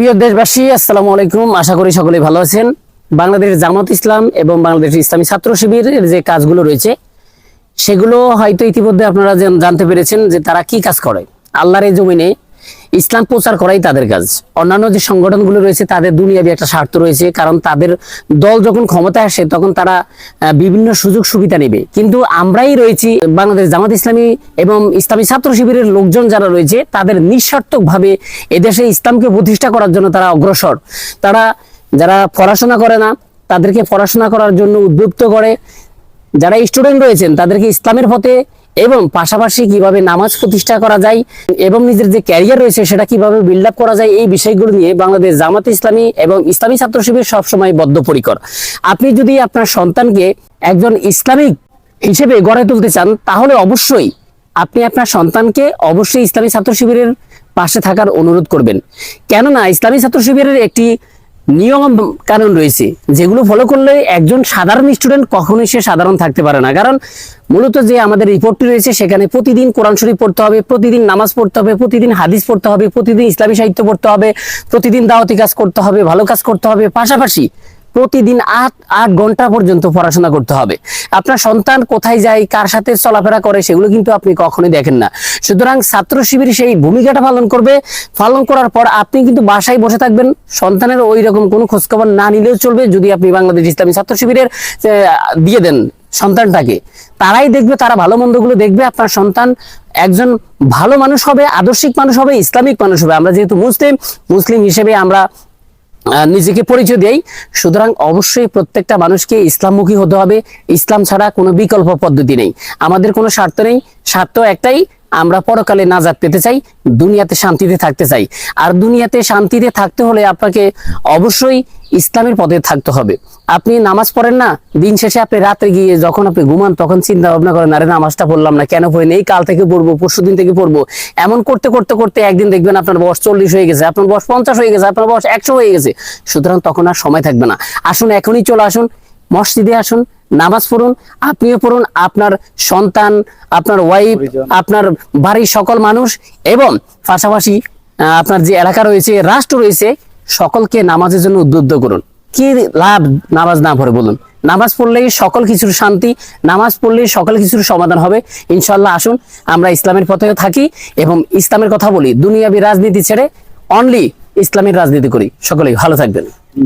প্রিয় দেশবাসী, আসসালামু আলাইকুম। আশা করি সকলেই ভালো আছেন। বাংলাদেশ জামাত ইসলাম এবং বাংলাদেশ ইসলামী ছাত্র শিবিরের যে কাজগুলো রয়েছে, সেগুলো হয়তো ইতিমধ্যে আপনারা জানতে পেরেছেন যে তারা কি কাজ করে। আল্লাহর এই জমিনে ইসলাম প্রচার করাই তাদের কাজ। অন্যান্য যে সংগঠনগুলো রয়েছে, তাদের দুনিয়াবি একটা স্বার্থ রয়েছে, কারণ তাদের দল যখন ক্ষমতায় আসে, তখন তারা বিভিন্ন সুযোগ সুবিধা নেবে। কিন্তু আমরাই রয়েছি বাংলাদেশ জামাত ইসলামী এবং ইসলামী ছাত্র শিবিরের লোকজন যারা রয়েছে, তাদের নিঃস্বার্থকভাবে এদেশে ইসলামকে প্রতিষ্ঠা করার জন্য তারা অগ্রসর। তারা যারা পড়াশোনা করে না, তাদেরকে পড়াশোনা করার জন্য উদ্বুদ্ধ করে। যারা স্টুডেন্ট রয়েছেন, তাদেরকে ইসলামের পথে এবং পাশাপাশি কীভাবে নামাজ প্রতিষ্ঠা করা যায় এবং নিজের যে ক্যারিয়ার রয়েছে সেটা কীভাবে বিল্ড আপ করা যায়, এই বিষয়গুলো নিয়ে বাংলাদেশ জামাত ইসলামী এবং ইসলামী ছাত্র শিবির সবসময় বদ্ধপরিকর। আপনি যদি আপনার সন্তানকে একজন ইসলামিক হিসেবে গড়ে তুলতে চান, তাহলে অবশ্যই আপনি আপনার সন্তানকে অবশ্যই ইসলামী ছাত্র শিবিরের পাশে থাকার অনুরোধ করবেন। কেননা ইসলামী ছাত্র শিবিরের একটি নিয়ম কারণ রয়েছে, যেগুলো ফলো করলে একজন সাধারণ স্টুডেন্ট কখনোই সে সাধারণ থাকতে পারে না। কারণ মূলত যে আমাদের রিপোর্টটি রয়েছে, সেখানে প্রতিদিন কোরআন শরীফ পড়তে হবে, প্রতিদিন নামাজ পড়তে হবে, প্রতিদিন হাদিস পড়তে হবে, প্রতিদিন ইসলামী সাহিত্য পড়তে হবে, প্রতিদিন দাওয়াতি কাজ করতে হবে, ভালো কাজ করতে হবে, পাশাপাশি প্রতিদিন আট আট ঘণ্টা পর্যন্ত পড়াশোনা করতে হবে। আপনার সন্তান কোথায় যায়, কার সাথে চলাফেরা করে, সেগুলো কিন্তু আপনি কখনোই দেখেন না। সুতরাং ছাত্র শিবির সেই ভূমিকাটা পালন করবে। পালন করার পর আপনি কিন্তু বাসায় বসে থাকবেন। সন্তানের ওই রকম কোনো খোঁজখবর না নিলেও চলবে যদি আপনি বাংলাদেশ ইসলামী ছাত্র শিবিরের দিয়ে দেন সন্তানটাকে। তারাই দেখবে, তারা ভালো মন্দগুলো দেখবে। আপনার সন্তান একজন ভালো মানুষ হবে, আদর্শিক মানুষ হবে, ইসলামিক মানুষ হবে। আমরা যেহেতু মুসলিম মুসলিম হিসেবে আমরা নিজেকে পরিচয় দেই। সুতরাং অবশ্যই প্রত্যেকটা মানুষকে ইসলামমুখী হতে হবে। ইসলাম ছাড়া কোনো বিকল্প পদ্ধতি নেই। আমাদের কোনো স্বার্থ নেই। স্বার্থ একটাই, আমরা পরকালে নাজাদ পেতে চাই, দুনিয়াতে শান্তিতে থাকতে চাই। আর দুনিয়াতে শান্তিতে থাকতে হলে আপনাকে অবশ্যই ইসলামের পদে থাকতে হবে। আপনি নামাজ পড়েন না দিন শেষে আপনি রাত্রে গিয়ে যখন আপনি ঘুমান তখন চিন্তা ভাবনা করেন আরে নামাজটা পড়লাম না কেন পড়িনি? এই কাল থেকে পড়ব পরশু দিন থেকে পড়ব। এমন করতে করতে করতে একদিন দেখবেন আপনার বয়স চল্লিশ হয়ে গেছে আপনার বয়স পঞ্চাশ হয়ে গেছে আপনার বয়স একশো হয়ে গেছে। সুতরাং তখন আর সময় থাকবে না। আসুন এখনই চলে আসুন মসজিদে আসুন নামাজ পড়ুন আপনিও পড়ুন আপনার সন্তান আপনার ওয়াইফ আপনার বাড়ির সকল মানুষ এবং পাশাপাশি আপনার যে এলাকা রয়েছে রাষ্ট্র রয়েছে সকলকে নামাজের জন্য উদ্বুদ্ধ করুন। কি লাভ? নামাজ না পড়ে বলুন। নামাজ পড়লেই সকল কিছুর শান্তি, নামাজ পড়লেই সকল কিছুর সমাধান হবে। ইনশাল্লাহ আসুন, আমরা ইসলামের পথে থাকি এবং ইসলামের কথা বলি। দুনিয়াবি রাজনীতি ছেড়ে অনলি ইসলামের রাজনীতি করি। সকলেই ভালো থাকবেন।